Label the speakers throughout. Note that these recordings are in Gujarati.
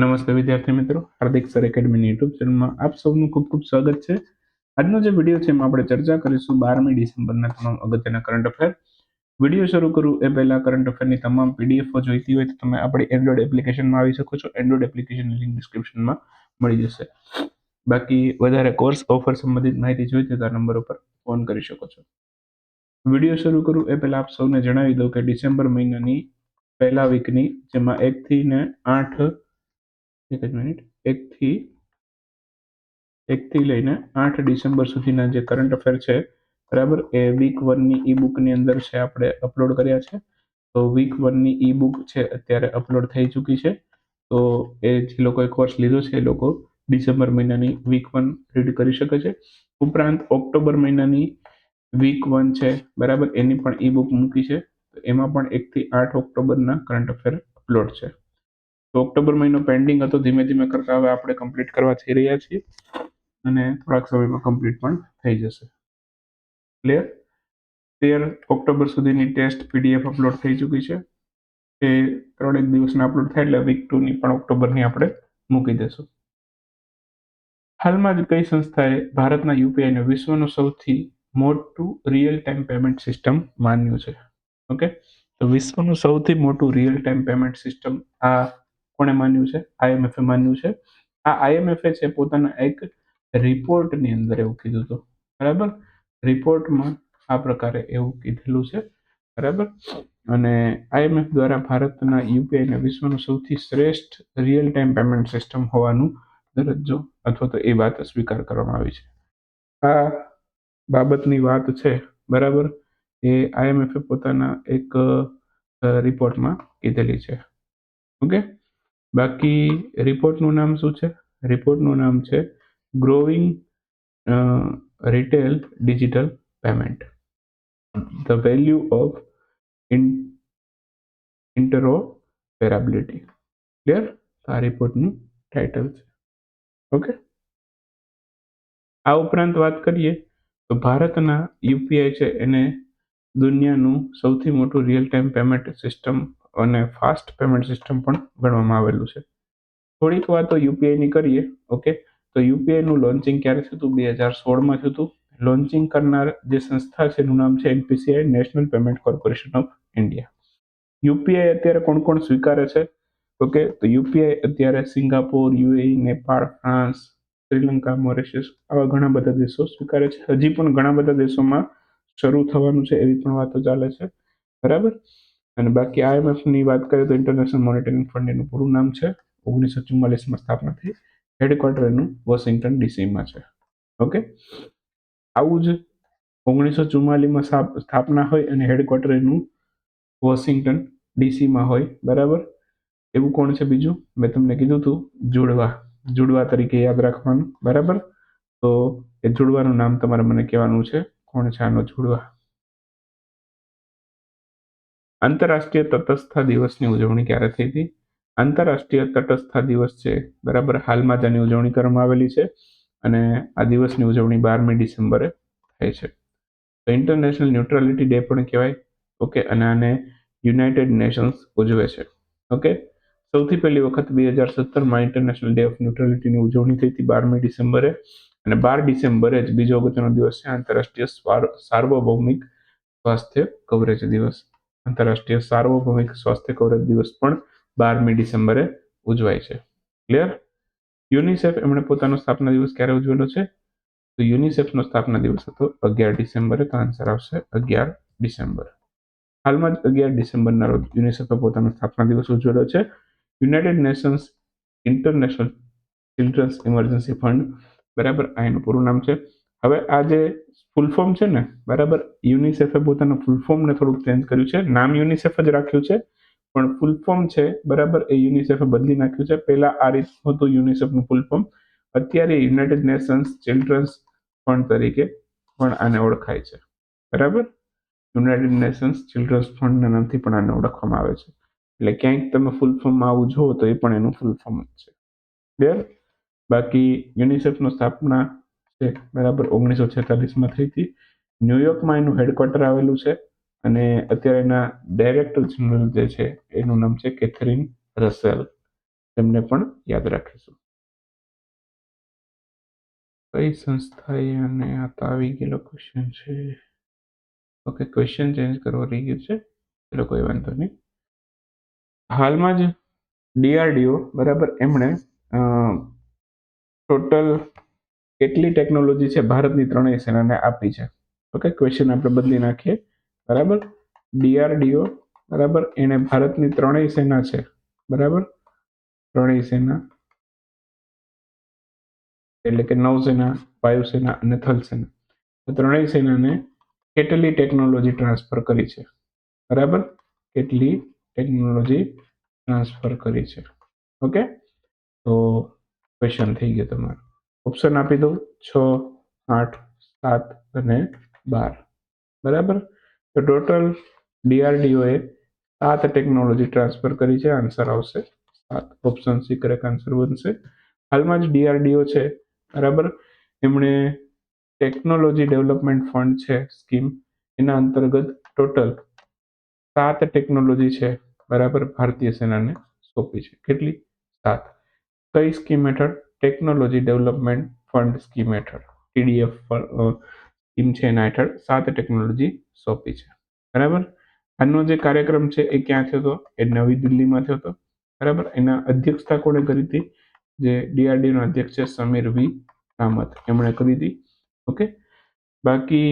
Speaker 1: નમસ્તે વિદ્યાર્થી મિત્રો, હાર્દિક સર એકેડમીની યુટ્યુબ ચેનલમાં આપ સૌનું ખૂબ ખૂબ સ્વાગત છે. આજનો જે વીડિયો છે એમાં આપણે ચર્ચા કરીશું બારમી ડિસેમ્બરના તમામ અગત્યના કરંટ અફેર વીડિયો શરૂ કરું એ પહેલાં કરંટ અફેરની તમામ પીડીએફઓ જોઈતી હોય તો તમે આપણી એન્ડ્રોઈડ એપ્લિકેશનમાં આવી શકો છો. એન્ડ્રોઈડ એપ્લિકેશનની લિંક ડિસ્ક્રિપ્શનમાં મળી જશે. બાકી વધારે કોર્સ ઓફર સંબંધિત માહિતી જોઈતી તો આ નંબર ઉપર ફોન કરી શકો છો. વીડિયો શરૂ કરું એ પહેલાં આપ સૌને જણાવી દઉં કે ડિસેમ્બર મહિનાની પહેલા વીકની જેમાં એકથી ને આઠ એક જ મિનિટ એકથી એકથી લઈને આઠ ડિસેમ્બર સુધીના જે કરંટ અફેર છે, બરાબર? એ વીક વનની ઈ બુકની અંદર છે, આપણે અપલોડ કર્યા છે. તો વીક વનની ઈ બુક છે, અત્યારે અપલોડ થઈ ચૂકી છે. તો એ જે લોકોએ કોર્સ લીધો છે, એ લોકો ડિસેમ્બર મહિનાની વીક વન રીડ કરી શકે છે. ઉપરાંત ઓક્ટોબર મહિનાની વીક વન છે, બરાબર? એની પણ ઈ બુક મૂકી છે. એમાં પણ એકથી આઠ ઓક્ટોબરના કરંટ અફેર અપલોડ છે. તો ઓક્ટોબર મહિનો પેન્ડિંગ હતો, ધીમે ધીમે કરતા હવે આપણે કમ્પ્લીટ કરવા થઈ રહ્યા છીએ અને થોડાક સમયમાં કમ્પ્લીટ પણ થઈ જશે. ક્લિયર તેર ઓક્ટોબર સુધીની ટેસ્ટ પીડીએફ અપલોડ થઈ ચૂકી છે. એ ત્રણેક દિવસના અપલોડ થાય એટલે વીક ટુની પણ ઓક્ટોબરની આપણે મૂકી દેશું. હાલમાં જ કઈ સંસ્થાએ ભારતના યુપીઆઈને વિશ્વનું સૌથી મોટું રિયલ ટાઈમ પેમેન્ટ સિસ્ટમ માન્યું છે? ઓકે તો વિશ્વનું સૌથી મોટું રિયલ ટાઈમ પેમેન્ટ સિસ્ટમ આ કોણે માન્યું છે આઈએમએફે માન્યું છે. આ આઈએમએફે છે પોતાના એક રિપોર્ટની અંદર એવું કીધું હતું. બરાબર? રિપોર્ટમાં આ પ્રકારે એવું કીધેલું છે. બરાબર? અને આઈએમએફ દ્વારા ભારતના યુપીઆઈને વિશ્વનું સૌથી શ્રેષ્ઠ રિયલ ટાઈમ પેમેન્ટ સિસ્ટમ હોવાનું દરજ્જો અથવા તો એ વાત સ્વીકાર કરવામાં આવી છે. આ બાબતની વાત છે, બરાબર? એ આઈએમએફે પોતાના એક રિપોર્ટમાં કીધેલી છે. ઓકે? બાકી રિપોર્ટનું નામ શું છે? રિપોર્ટનું નામ છે growing retail digital payment the value of interoperability clear આ રિપોર્ટનું ટાઇટલ છે. ઓકે આ ઉપરાંત વાત કરીએ તો ભારતના યુપીઆઈ છે એને દુનિયાનું સૌથી મોટું રિયલ ટાઈમ પેમેન્ટ સિસ્ટમ અને ફાસ્ટ પેમેન્ટ સિસ્ટમ પણ ગણવામાં આવેલું છે. થોડીક વાતો યુપીઆઈની કરીએ ઓકે તો યુપીઆઈનું લોન્ચિંગ ક્યારે થયું બે હજાર સોળમાં થયું લોન્ચિંગ કરનાર જે સંસ્થા છે, એનું નામ છે NPCI national payment corporation of India UPI અત્યારે કોણ કોણ સ્વીકારે છે? ઓકે તો યુપીઆઈ અત્યારે Singapore UAE Nepal France Sri Lanka, Mauritius, આવા ઘણા બધા દેશો સ્વીકારે છે. હજી પણ ઘણા બધા દેશોમાં શરૂ થવાનું છે એવી પણ વાતો ચાલે છે. બરાબર? અને બાકી આઈએમએફની વાત કરીએ તો ઇન્ટરનેશનલ મોનિટરિંગ ફંડ એનું પૂરું નામ છે. ઓગણીસો ચુમ્માલીસમાં સ્થાપના થઈ. હેડક્વાર્ટર એનું વોશિંગ્ટન ડીસીમાં છે. ઓકે આવું જ ઓગણીસો ચુમ્માલીસમાં સ્થાપના હોય અને હેડક્વાર્ટર એનું વોશિંગ્ટન ડીસીમાં હોય. બરાબર? એવું કોણ છે બીજું? મેં તમને કીધું હતું જોડવા. જુડવા તરીકે યાદ રાખવાનું. બરાબર? તો એ જોડવાનું નામ તમારે મને કહેવાનું છે. કોણ છે આનો જુડવા? આંતરરાષ્ટ્રીય તટસ્થતા દિવસની ઉજવણી ક્યારે થઈ હતી? આંતરરાષ્ટ્રીય તટસ્થતા દિવસ છે, બરાબર? હાલમાં તેની ઉજવણી કરવામાં આવેલી છે અને આ દિવસની ઉજવણી બારમી ડિસેમ્બરે થાય છે. તો ઇન્ટરનેશનલ ન્યુટ્રાલિટી ડે પણ કહેવાય. ઓકે, અને આને યુનાઇટેડ નેશન્સ ઉજવે છે. ઓકે? સૌથી પહેલી વખત બે હજાર સત્તરમાં ઇન્ટરનેશનલ ડે ઓફ ન્યુટ્રાલિટીની ઉજવણી થઈ હતી બારમી ડિસેમ્બરે. અને બાર ડિસેમ્બરે જ બીજો અગત્યનો દિવસ છે આંતરરાષ્ટ્રીય સાર્વભૌમિક સ્વાસ્થ્ય કવરેજ દિવસ. આંતરરાષ્ટ્રીય સાર્વભૌમિક સ્વાસ્થ્ય કવરેજ દિવસ પણ બારમી ડિસેમ્બરે ઉજવાય છે. ક્લિયર યુનિસેફ એમણે પોતાનો સ્થાપના દિવસ ક્યારે ઉજવેલો છે? તો યુનિસેફનો સ્થાપના દિવસ હતો અગિયાર ડિસેમ્બરે, તો આન્સર આવશે અગિયાર ડિસેમ્બર. હાલમાં જ અગિયાર ડિસેમ્બરના રોજ યુનિસેફે પોતાનો સ્થાપના દિવસ ઉજવેલો છે. United Nations International Children's Emergency Fund બરાબર, આ એનું પૂરું નામ છે. હવે આ જે ફૂલ ફોર્મ છે ને, બરાબર? યુનિસેફે પોતાના ફૂલ ફોર્મને થોડુંક ચેન્જ કર્યું છે. નામ યુનિસેફ જ રાખ્યું છે, પણ ફૂલ ફોર્મ છે, બરાબર? એ યુનિસેફે બદલી નાખ્યું છે. પહેલા આ રીત હતું યુનિસેફનું ફૂલ ફોર્મ અત્યારે યુનાઇટેડ નેશન્સ ચિલ્ડ્રન્સ ફંડ તરીકે પણ આને ઓળખાય છે. બરાબર? યુનાઇટેડ નેશન્સ ચિલ્ડ્રન્સ ફંડના નામથી પણ આને ઓળખવામાં આવે છે. એટલે ક્યાંક તમે ફૂલ ફોર્મમાં આવું જુઓ તો એ પણ એનું ફૂલ ફોર્મ જ છે. ક્લિયર બાકી યુનિસેફનો સ્થાપના છે, બરાબર, ઓગણીસો છેતાલીસમાં થઈ હતી. ન્યુયોર્કમાં એનું હેડક્વાર્ટર આવેલું છે અને અત્યારે એના ડાયરેક્ટર જનરલ જે છે, એનું નામ છે કેથરીન રસેલ તેમને પણ યાદ રાખીશું. કઈ સંસ્થાએ અને આ તો આવી ગયેલો ક્વેશ્ચન છે. ઓકે ક્વેશ્ચન ચેન્જ કરવો રહી ગયું છે, ચલો કોઈ વાંધો નહીં. હાલમાં જ ડીઆરડીઓ બરાબર, એમણે ટોટલ કેટલી ટેકનોલોજી છે ભારતની ત્રણેય સેનાને આપી છે. ઓકે ક્વેશ્ચન આપણે બદલી નાખીએ. બરાબર? ડીઆરડીઓ બરાબર? એને ભારતની ત્રણેય સેના છે. બરાબર? ત્રણેય સેના, એટલે કે નૌસેના વાયુસેના અને થલસેના ત્રણેય સેનાને કેટલી ટેકનોલોજી ટ્રાન્સફર કરી છે? બરાબર? કેટલી ટેકનોલોજી ટ્રાન્સફર કરી છે? ઓકે તો ક્વેશ્ચન થઈ ગયો તમારો. ઓપ્શન આપી દઉં. છ, આઠ, સાત અને બાર. બરાબર? તો ટોટલ ડીઆરડીઓએ સાત ટેકનોલોજી ટ્રાન્સફર કરી છે. આન્સર આવશે. સાત ઓપ્શન સી કરેક્ટ આન્સર બનશે. હાલમાં જ ડીઆરડીઓ છે. બરાબર? એમણે ટેકનોલોજી ડેવલપમેન્ટ ફંડ છે સ્કીમ એના અંતર્ગત ટોટલ સાત ટેકનોલોજી છે. બરાબર? ભારતીય સેનાને સોંપી છે. કેટલી? સાત. કઈ સ્કીમ હેઠળ? ટેકનોલોજી ડેવલપમેન્ટ ફંડ સ્કીમ હેઠળ ટીડીએફ સ્કીમ છે એના હેઠળ સાત ટેકનોલોજી સોંપી છે. બરાબર? આનો જે કાર્યક્રમ છે એ ક્યાં થયો હતો? એ નવી દિલ્હીમાં થયો હતો. બરાબર? એના અધ્યક્ષતા કોણે કરી હતી? જે ડીઆરડીનો અધ્યક્ષ છે સમીર વી. કામત એમણે કરી હતી. ઓકે? બાકી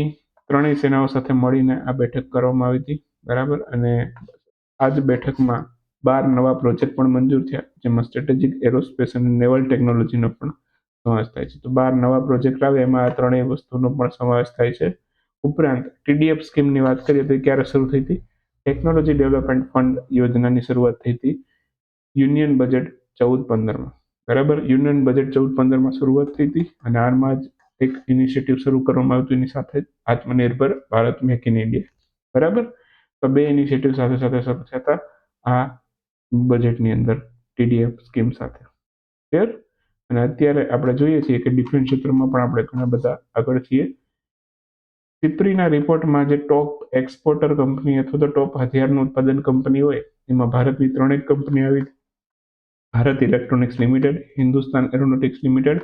Speaker 1: ત્રણેય સેનાઓ સાથે મળીને આ બેઠક કરવામાં આવી હતી. બરાબર? અને આ જ બેઠકમાં બાર નવા પ્રોજેક્ટ પણ મંજૂર થયા, જેમાં સ્ટ્રેટેજિક એરોસ્પેસ અને નેવલ ટેકનોલોજીનો પણ સમાવેશ થાય છે. તો બાર નવા પ્રોજેક્ટ આવે, એમાં આ ત્રણેય વસ્તુનો પણ સમાવેશ થાય છે. ઉપરાંત ટીડીએફ સ્કીમની વાત કરીએ તો ક્યારે શરૂ થઈ હતી? ટેકનોલોજી ડેવલપમેન્ટ ફંડ યોજનાની શરૂઆત થઈ હતી યુનિયન બજેટ ચૌદ પંદરમાં બરાબર? યુનિયન બજેટ ચૌદ પંદરમાં શરૂઆત થઈ હતી અને હાલમાં જ એક ઇનિશિયેટિવ શરૂ કરવામાં આવ્યું એની સાથે જ આત્મનિર્ભર ભારત મેક ઇન ઇન્ડિયા. બરાબર? તો બે ઇનિશિયેટિવ સાથે સાથે શરૂ થતા આ બજેટની અંદર ટીડીએફ સ્કીમ સાથે. ક્લિયર અને અત્યારે આપણે જોઈએ છીએ કે ડિફેન્સ ક્ષેત્રમાં પણ આપણે ઘણા બધા આગળ છીએ. સિપ્રીના રિપોર્ટમાં જે ટોપ એક્સપોર્ટર કંપની અથવા તો ટોપ હથિયારનું ઉત્પાદન કંપની હોય, એમાં ભારતની ત્રણેક કંપની આવી Bharat Electronics Limited Hindustan Aeronautics Limited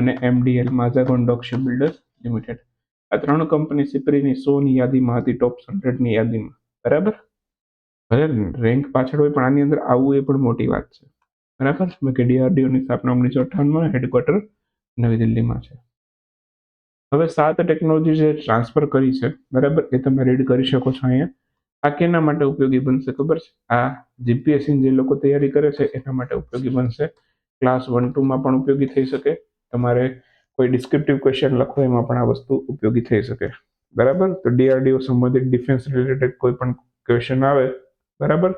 Speaker 1: અને એમડીએલ માઝાગોન ડોક બિલ્ડર્સ લિમિટેડ આ ત્રણ કંપની સિપ્રીની સોની યાદીમાં હતી ટોપ હંડ્રેડની યાદીમાં. બરાબર? ભલે રેન્ક પાછળ હોય પણ આની અંદર આવવું એ પણ મોટી વાત છે. બરાબર? કે ડીઆરડીઓની સ્થાપના ઓગણીસો અઠ્ઠાણુંમાં હેડક્વાર્ટર નવી દિલ્હીમાં છે. હવે સાત ટેકનોલોજી જે ટ્રાન્સફર કરી છે, બરાબર? એ તમે રીડ કરી શકો છો અહીંયા. આ કેના માટે ઉપયોગી બનશે, ખબર છે? આ જીપીએસસીની જે લોકો તૈયારી કરે છે, એના માટે ઉપયોગી બનશે. ક્લાસ વન ટુમાં પણ ઉપયોગી થઈ શકે. તમારે કોઈ ડિસ્ક્રિપ્ટિવ ક્વેશ્ચન લખો, એમાં પણ આ વસ્તુ ઉપયોગી થઈ શકે. બરાબર? તો ડીઆરડીઓ સંબંધિત ડિફેન્સ રિલેટેડ કોઈ પણ ક્વેશ્ચન આવે બરાબર?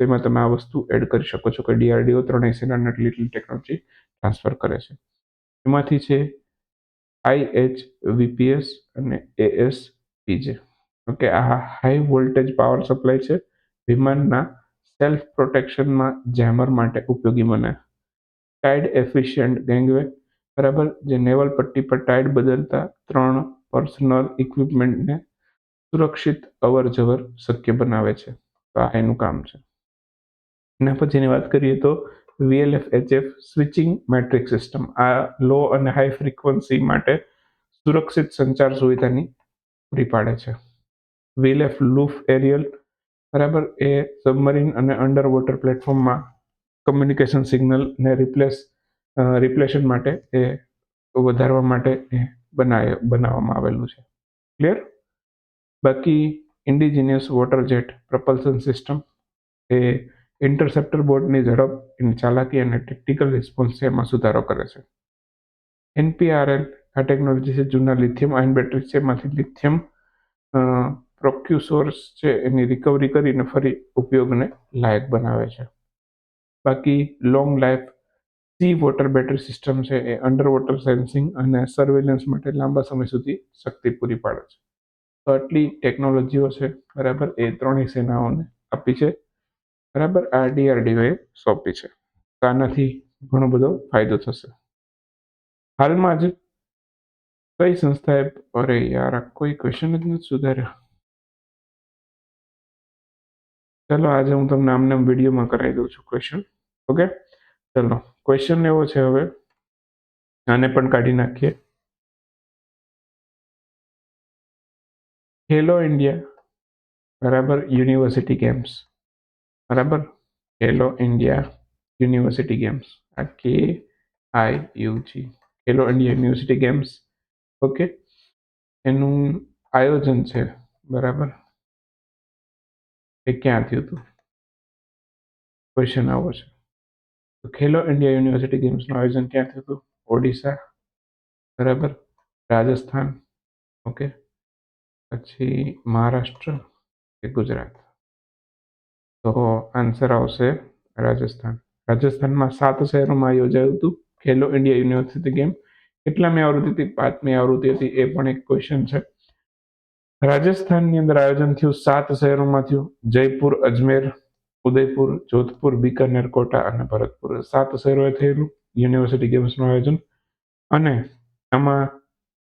Speaker 1: તો એમાં તમે આ વસ્તુ એડ કરી શકો છો કે ડીઆરડીઓ ત્રણેય સેનાને લિટલ ટેકનોલોજી ટ્રાન્સફર કરે છે. એમાંથી છે આઈએચ વીપીએસ અને એએસ પીજે ઓકે આ હાઈ વોલ્ટેજ પાવર સપ્લાય છે. વિમાનના સેલ્ફ પ્રોટેક્શનમાં જેમર માટે ઉપયોગી બને. ટાઇડ એફિશિયન્ટ ગેંગવે બરાબર? જે નેવલ પટ્ટી પર ટાઇડ બદલતા ત્રણ પર્સનલ ઇક્વિપમેન્ટને સુરક્ષિત અવર જવર શક્ય બનાવે છે. તો આ એનું કામ છે. એના પછીની વાત કરીએ તો VLF HF switching matrix system આ લો અને હાઈ ફ્રિકવન્સી માટે સુરક્ષિત સંચાર સુવિધાની પૂરી પાડે છે. વીએલએફ લૂફ એરિયલ બરાબર? એ સબમરીન અને અંડર વોટર પ્લેટફોર્મમાં કમ્યુનિકેશન સિગ્નલને રિપ્લેસ રિપ્લેશન માટે એ વધારવા માટે એ બનાવે બનાવવામાં આવેલું છે. ક્લિયર બાકી indigenous water jet propulsion system એ ઇન્ટરસેપ્ટર બોર્ડની ઝડપ એની ચાલાકી અને ટેક્ટિકલ રિસ્પોન્સ એમાં સુધારો કરે છે. એનપીઆરએલ આ ટેકનોલોજી છે જૂના લિથિયમ આયન બેટરી છે, એમાંથી લિથિયમ પ્રોક્યુસોર્સ છે, એની રિકવરી કરીને ફરી ઉપયોગને લાયક બનાવે છે. બાકી long life sea water battery system છે, એ અંડર વોટર સેન્સિંગ અને સર્વેલન્સ માટે લાંબા સમય સુધી શક્તિ પૂરી પાડે છે. તો આટલી ટેકનોલોજીઓ છે, બરાબર? એ ત્રણેય સેનાઓને આપી છે, બરાબર? આ ડીઆરડીઓએ સોંપી છે. તો આનાથી ઘણો બધો ફાયદો થશે. હાલમાં જ કઈ સંસ્થાએ, અરે યાર કોઈ ક્વેશ્ચન જ નથી સુધાર્યો. ચાલો, આજે હું તમને આમને વિડીયોમાં કરાવી દઉં છું ક્વેશ્ચન ઓકે ચલો ક્વેશ્ચન એવો છે હવે, આને પણ કાઢી નાખીએ. ખેલો ઇન્ડિયા બરાબર યુનિવર્સિટી ગેમ્સ બરાબર? ખેલો ઇન્ડિયા યુનિવર્સિટી ગેમ્સ આ K I UG Khelo India university games okay એનું આયોજન છે. બરાબર? એ ક્યાં થયું હતું? ક્વેશ્ચન આવો છે. તો ખેલો ઇન્ડિયા યુનિવર્સિટી ગેમ્સનું આયોજન ક્યાં થયું હતું? ઓડિશા બરાબર? રાજસ્થાન. ઓકે પછી મહારાષ્ટ્ર કે ગુજરાત? તો આન્સર આવશે રાજસ્થાન. રાજસ્થાનમાં સાત શહેરોમાં યોજાયું હતું. ખેલો ઇન્ડિયા યુનિવર્સિટી ગેમ કેટલામી આવૃત્તિ હતી? પાંચમી આવૃત્તિ હતી. એ પણ એક ક્વેશ્ચન છે. રાજસ્થાનની અંદર આયોજન થયું સાત શહેરોમાં થયું. જયપુર, અજમેર, ઉદયપુર, જોધપુર, બીકાનેર, કોટા અને ભરતપુર. સાત શહેરોએ થયેલું. યુનિવર્સિટી ગેમ્સનું આયોજન. અને આમાં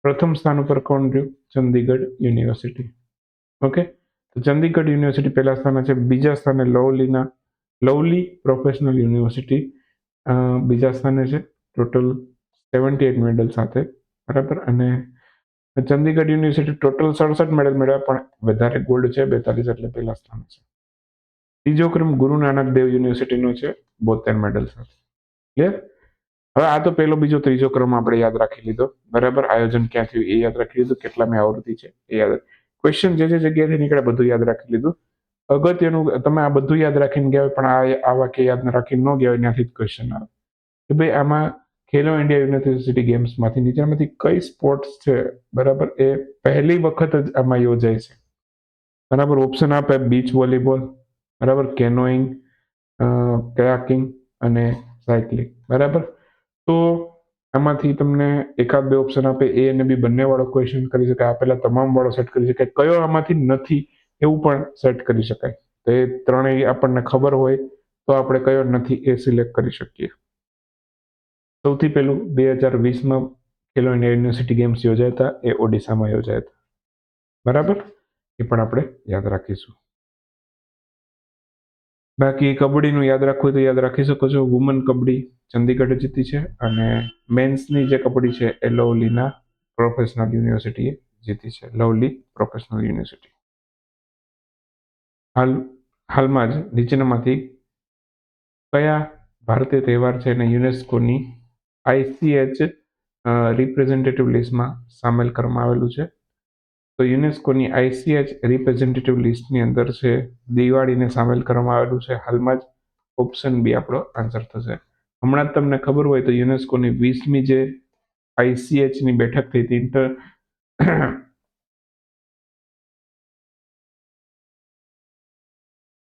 Speaker 1: પ્રથમ સ્થાન ઉપર કોણ રહ્યું? ચંદીગઢ યુનિવર્સિટી. ઓકે? તો ચંદીગઢ યુનિવર્સિટી પહેલા સ્થાને છે, બીજા સ્થાને લવલીના, લવલી પ્રોફેશનલ યુનિવર્સિટી. બીજા સ્થાને છે, ટોટલ સેવન્ટી એટ મેડલ સાથે, બરાબર? અને ચંદીગઢ યુનિવર્સિટી ટોટલ સડસઠ મેડલ મેળવ્યા, પણ વધારે ગોલ્ડ છે, બેતાલીસ એટલે પહેલા સ્થાને છે. ત્રીજો ક્રમ ગુરુ નાનક દેવ યુનિવર્સિટીનો છે, બોતેર મેડલ સાથે. ક્લિયર હવે આ તો પહેલો બીજો ત્રીજો ક્રમ આપણે યાદ રાખી લીધો. બરાબર? આયોજન ક્યાં થયું એ યાદ રાખી લીધું. કેટલામી આવૃત્તિ છે એ યાદ ક્વેશ્ચન જે જે જગ્યાએથી નીકળે બધું યાદ રાખી લીધું. અગત્યનું તમે આ બધું યાદ રાખીને ગયા હોય, પણ આ આ વાક્ય યાદ રાખીને ન ગયા હોય, ત્યાંથી જ ક્વેશ્ચન આવે. કે ભાઈ આમાં ખેલો ઇન્ડિયા યુનિવર્સિટી ગેમ્સમાંથી નીચેમાંથી કઈ સ્પોર્ટ્સ છે? બરાબર? એ પહેલી વખત જ આમાં યોજાય છે. બરાબર? ઓપ્શન આપે બીચ વોલીબોલ બરાબર? કેનોઈંગ કયાકિંગ અને સાયકલિંગ બરાબર? તો આમાંથી તમને એકાદ બે ઓપ્શન આપે, એ અને બી બંને વાળો ક્વેશ્ચન કરી શકાય. આપેલા તમામ વાળો સેટ કરી શકાય. કયો આમાંથી નથી, એવું પણ સેટ કરી શકાય. તો એ ત્રણેય આપણને ખબર હોય, તો આપણે કયો નથી એ સિલેક્ટ કરી શકીએ. સૌથી પહેલું બે હજાર વીસમાં ખેલો ઇન્ડિયા યુનિવર્સિટી ગેમ્સ યોજાયા હતા. એ ઓડિશામાં યોજાયા હતા. બરાબર? એ પણ આપણે યાદ રાખીશું. બાકી કબડ્ડીનું યાદ રાખવું તો યાદ રાખી શકો છો. વુમન કબડ્ડી ચંદીગઢ જીતી છે અને મેન્સની જે કબડ્ડી છે એ લવલીના પ્રોફેશનલ યુનિવર્સિટીએ જીતી છે. લવલી પ્રોફેશનલ યુનિવર્સિટી હાલ, હાલમાં જ નીચેનામાંથી કયા ભારતીય તહેવાર છે અને યુનેસ્કોની આઈસીએચ રિપ્રેઝેન્ટેટિવ લિસ્ટમાં સામેલ કરવામાં આવેલું છે. તો યુનેસ્કોની આઈસીએચ રિપ્રેઝેન્ટેટિવ લિસ્ટની અંદર છે, દિવાળીને સામેલ કરવામાં આવેલું છે. હાલમાં જ ઓપ્શન બી આપણો આન્સર થશે. હમણાં જ તમને ખબર હોય તો યુનેસ્કોની વીસમી જે આઈસીએચની બેઠક થઈ હતી inter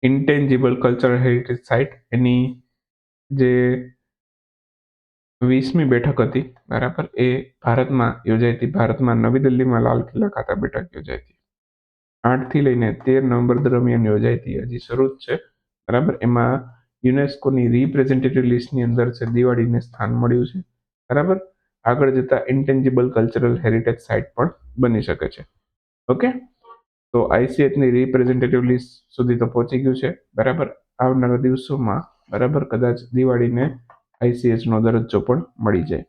Speaker 1: intangible cultural heritage site એની જે વીસમી બેઠક હતી, બરાબર? એ ભારતમાં યોજાઈ હતી. ભારતમાં નવી દિલ્હીમાં લાલ કિલ્લા ખાતે બેઠક યોજાઈ હતી. આઠથી લઈને તેર નવેમ્બર દરમિયાન યોજાઈ હતી. હજી શરૂ જ છે, બરાબર? એમાં યુનેસ્કોની રિપ્રેઝેન્ટેટિવ લિસ્ટની અંદર છે, દિવાળીને સ્થાન મળ્યું છે, બરાબર? આગળ જતા ઇન્ટેન્જિબલ કલ્ચરલ હેરિટેજ સાઇટ પણ બની શકે છે. ઓકે? તો આઈસીએચની રિપ્રેઝેન્ટેટિવ લિસ્ટ સુધી તો પહોંચી ગયું છે, બરાબર? આવનારા દિવસોમાં, બરાબર? કદાચ દિવાળીને આઈસીએચનો દરજ્જો પણ મળી જાય.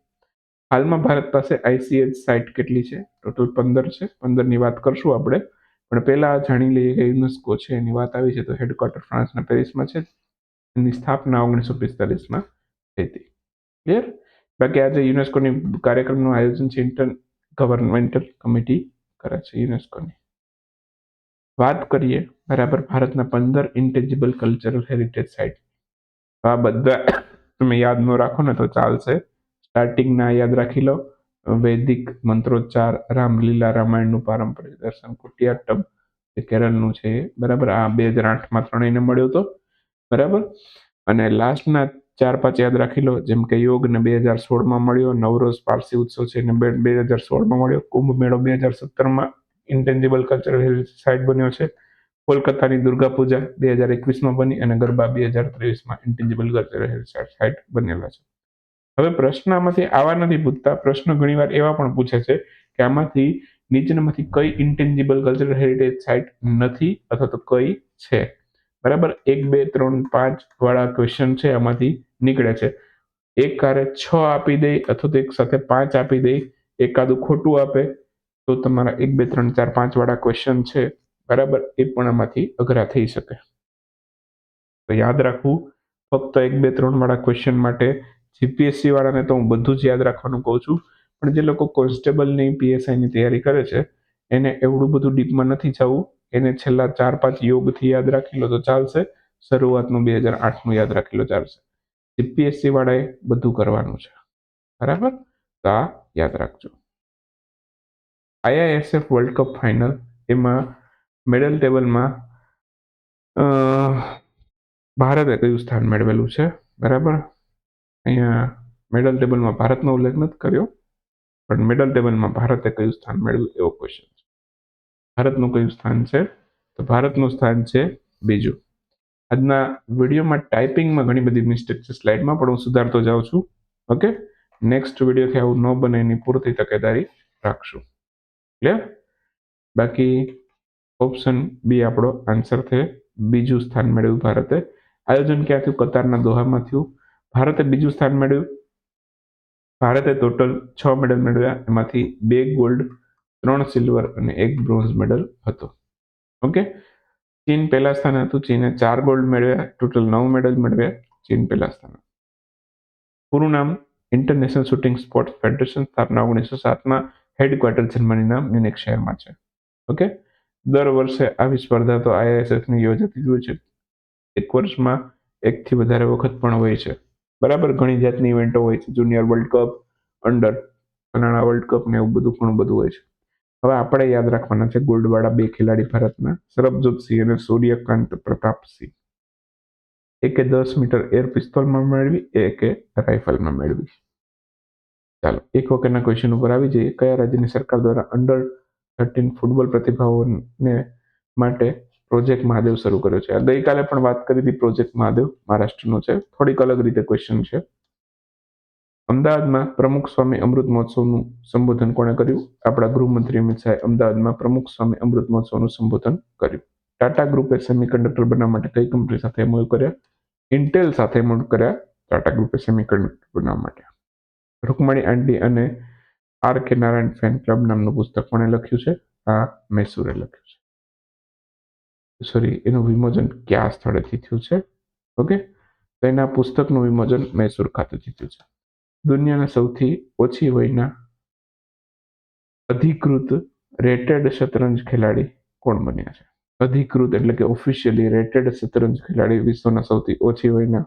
Speaker 1: હાલમાં ભારત પાસે આઈસીએચ સાઇટ કેટલી છે? ટોટલ પંદર છે. પંદરની વાત કરશું આપણે. પણ પહેલાં જાણી લઈએ કે યુનેસ્કો છે, એની વાત આવી છે તો હેડક્વાર્ટર ફ્રાન્સના પેરિસમાં છે. એની સ્થાપના ઓગણીસો પિસ્તાલીસમાં થઈ હતી ક્લિયર બાકી આજે યુનેસ્કોની કાર્યક્રમનું આયોજન છે, ઇન્ટર, ગવર્મેન્ટલ કમિટી કરે છે યુનેસ્કોની. વાત કરીએ બરાબર ભારતના પંદર ઇન્ટેજિબલ કલ્ચરલ હેરિટેજ સાઇટ. આ બધા તમે યાદ ન રાખો ને તો ચાલશે. સ્ટાર્ટિંગના યાદ રાખી લો. વૈદિક મંત્રોચ્ચાર રામલીલા રામાયણનું પારંપરિક દર્શન કુટિયાટ્ટમ જે કેરળનું છે. એ બરાબર? આ બે હજાર આઠમાં ત્રણેયને મળ્યો હતો બરાબર? અને લાસ્ટના ચાર પાંચ યાદ રાખી લો. જેમ કે યોગ ને બે હજાર સોળમાં મળ્યો, નવરોઝ પારસી ઉત્સવ છે ને બે બે હજાર સોળમાં મળ્યો. કુંભ મેળો બે હજાર સત્તરમાં ઇન્ટેન્જિબલ કલ્ચરલ હેરિટેજ સાઇટ બન્યો છે. કોલકાતાની દુર્ગા પૂજા બે હજાર એકવીસમાં બની અને ગરબા બે હજાર ત્રેવીસમાં ઇન્ટેન્જિબલ સાઇટ બનેલા છે. હવે પ્રશ્ન આમાંથી આવા નથી પૂછતા. પ્રશ્ન ઘણીવાર એવા પણ પૂછે છે કે આમાંથી નીચેનામાંથી કઈ ઇન્ટેન્જિબલ કલ્ચરલ હેરિટેજ સાઇટ નથી અથવા તો કઈ છે? બરાબર? એક, બે, ત્રણ, પાંચ વાળા ક્વેશ્ચન છે આમાંથી નીકળે છે. એક કારે છ આપી દે અથવા તો એક સાથે પાંચ આપી દે, એકાદું ખોટું આપે, તો તમારા એક, બે, ત્રણ, ચાર, પાંચ વાળા ક્વેશ્ચન છે. બરાબર? એ પણ આમાંથી અઘરા થઈ શકે. તો યાદ રાખવું, ફક્ત એક, બે, ત્રણ વાળા ક્વેશ્ચન માટે જીપીએસસી વાળાને તો હું બધું જ યાદ રાખવાનું કહું છું. પણ જે લોકો કોન્સ્ટેબલની પીએસઆઈની તૈયારી કરે છે, એને એવડું બધું ડીપમાં નથી જવું. એને છેલ્લા ચાર, પાંચ યોગથી યાદ રાખી લો તો ચાલશે. શરૂઆતનું બે હજાર આઠનું યાદ રાખી લો ચાલશે. જીપીએસસી વાળાએ બધું કરવાનું છે. બરાબર? તો આ યાદ રાખજો. આઈઆઈએસએફ વર્લ્ડ કપ ફાઇનલ એમાં મેડલ ટેબલમાં ભારતે કયું સ્થાન મેળવેલું છે? બરાબર? અહીંયા મેડલ ટેબલમાં ભારતનો ઉલ્લેખ નથી કર્યો, પણ મેડલ ટેબલમાં ભારતે કયું સ્થાન મેળવ્યું એવો ક્વેશ્ચન છે. ભારતનું કયું સ્થાન છે? તો ભારતનું સ્થાન છે બીજું. આજના વિડીયોમાં ટાઈપિંગમાં ઘણી બધી મિસ્ટેક છે. સ્લાઇડમાં પણ હું સુધારતો જાઉં છું. ઓકે નેક્સ્ટ વિડીયોથી આવું ન બને એની પૂરતી તકેદારી રાખશું. ક્લિયર બાકી ઓપ્શન બી આપણો આન્સર છે. બીજું સ્થાન મેળવ્યું ભારતે. આયોજન ક્યાં થયું? કતારના દોહામાં થયું. ભારતે બીજું સ્થાન મેળવ્યું. ભારતે ટોટલ છ મેડલ મેળવ્યા. એમાંથી બે ગોલ્ડ ત્રણ સિલ્વર અને એક બ્રોન્ઝ મેડલ હતો. ઓકે ચીન પહેલા સ્થાને હતું. ચીને ચાર ગોલ્ડ મેળવ્યા. ટોટલ નવ મેડલ મેળવ્યા ચીન પહેલા સ્થાને. પૂરું નામ ઇન્ટરનેશનલ શૂટિંગ સ્પોર્ટ્સ ફેડરેશન સ્થાપના ઓગણીસો સાતમાં હેડક્વાર્ટર જર્મનીના મ્યુનિક શહેરમાં છે. ઓકે દર વર્ષે આવી સ્પર્ધા તો આઈઆઈએસએફની યોજાતી જ હોય છે. એક વર્ષમાં એકથી વધારે વખત પણ હોય છે. બરાબર, ઘણી જાતની ઇવેન્ટો હોય છે. જુનિયર વર્લ્ડ કપ અંડર ફલાણા વર્લ્ડ કપ ને એવું બધું ઘણું બધું હોય છે. હવે આપણે યાદ રાખવાના છે ગોલ્ડવાળા બે ખેલાડી ભારતના, સરબજોતસિંહ અને સૂર્યકાંત પ્રતાપસિંહ. એકે દસ મીટર એર પિસ્તોલમાં મેળવી, એકે રાઇફલમાં મેળવી. ચાલો, એક વખતના ક્વેશ્ચન ઉપર આવી જઈએ. કયા રાજ્યની સરકાર દ્વારા અંડર થર્ટીન ફૂટબોલ પ્રતિભાઓને માટે પ્રોજેક્ટ મહાદેવ શરૂ કર્યો છે. ગઈકાલે પણ વાત કરી હતી પ્રોજેક્ટ મહાદેવ, મહારાષ્ટ્રનો છે. થોડીક અલગ રીતે ક્વેશ્ચન છે. અમદાવાદમાં પ્રમુખ સ્વામી અમૃત મહોત્સવનું સંબોધન કોણે કર્યું? આપણા ગૃહમંત્રી અમિત શાહે અમદાવાદમાં પ્રમુખ સ્વામી અમૃત મહોત્સવનું સંબોધન કર્યું. ટાટા ગ્રુપે સેમિકન્ડક્ટર બનાવવા માટે કઈ કંપની સાથે એમઓયુ કર્યા? ઇન્ટેલ સાથે એમઓયુ કર્યા ટાટા ગ્રુપે સેમિકન્ડક્ટર બનાવવા માટે. રૂકમણી આંટી અને R K Narayan fan club નામનું પુસ્તક કોણે લખ્યું છે, આ મૈસૂરે લખ્યું છે. સોરી એનું વિમોચન કયા સ્થળેથી થયું છે? ઓકે તો એના પુસ્તકનું વિમોચન મૈસૂર ખાતેથી થયું છે. દુનિયાના સૌથી ઓછી વયના અધિકૃત રેટેડ શતરંજ ખેલાડી કોણ બન્યા છે? અધિકૃત એટલે કે ઓફિશિયલી રેટેડ શતરંજ ખેલાડી વિશ્વના સૌથી ઓછી વયના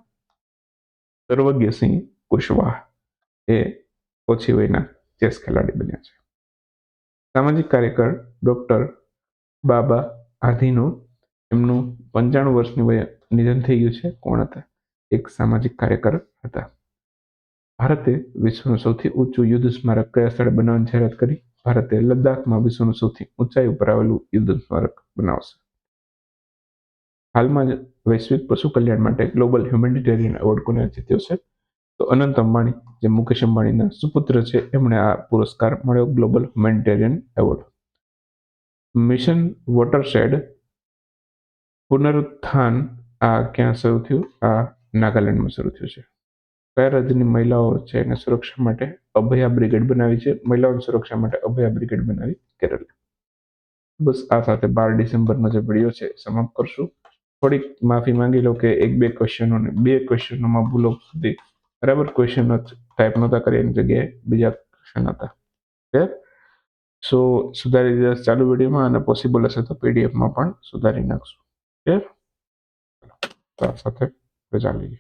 Speaker 1: સર્વજ્ઞસિંહ કુશવાહ એ ઓછી વયના ચેસ ખેલાડી બન્યા છે. સામાજિક કાર્યકર ડોક્ટર બાબા આધીનું એમનું પંચાણું વર્ષની વયે નિધન થઈ ગયું છે. કોણ હતા? એક સામાજિક કાર્યકર હતા. ભારતે વિશ્વનું સૌથી ઊંચું યુદ્ધ સ્મારક કયા સ્થળે બનાવવાની જાહેરાત કરી? ભારતે લદ્દાખમાં વિશ્વનું સૌથી ઊંચાઈ ઉપર આવેલું યુદ્ધ સ્મારક બનાવશે. હાલમાં જ વૈશ્વિક પશુ કલ્યાણ માટે ગ્લોબલ હ્યુમેનિટેરિયન એવોર્ડ કોને જીત્યો છે? તો અનંત અંબાણી, જે મુકેશ અંબાણીના સુપુત્ર છે, એમણે આ પુરસ્કાર મળ્યો global humanitarian award mission watershed પુનરુત્થાન, આ ક્યાં શરૂ થયું? આ નાગાલેન્ડમાં શરૂ થયું છે. કયા રાજ્યની મહિલાઓ છે એને સુરક્ષા માટે અભયા બ્રિગેડ બનાવી છે? મહિલાઓની સુરક્ષા માટે અભયા બ્રિગેડ બનાવી કેરળ. બસ આ સાથે બાર ડિસેમ્બરનો જે વીડિયો છે, સમાપ્ત કરશું. થોડીક માફી માંગી લો કે એક બે ક્વેશ્ચનો બે ક્વેશ્ચનોમાં ભૂલો સુધી બરાબર? ક્વેશ્ચન ટાઈપ નહોતા કરી એની જગ્યાએ બીજા ક્વેશ્ચન હતા. ક્લિયર સો સુધારી દીધા ચાલુ વિડીયોમાં અને પોસિબલ હશે તો પીડીએફમાં પણ સુધારી નાખશું. ક્લિયર તો આ સાથે રજા લઈએ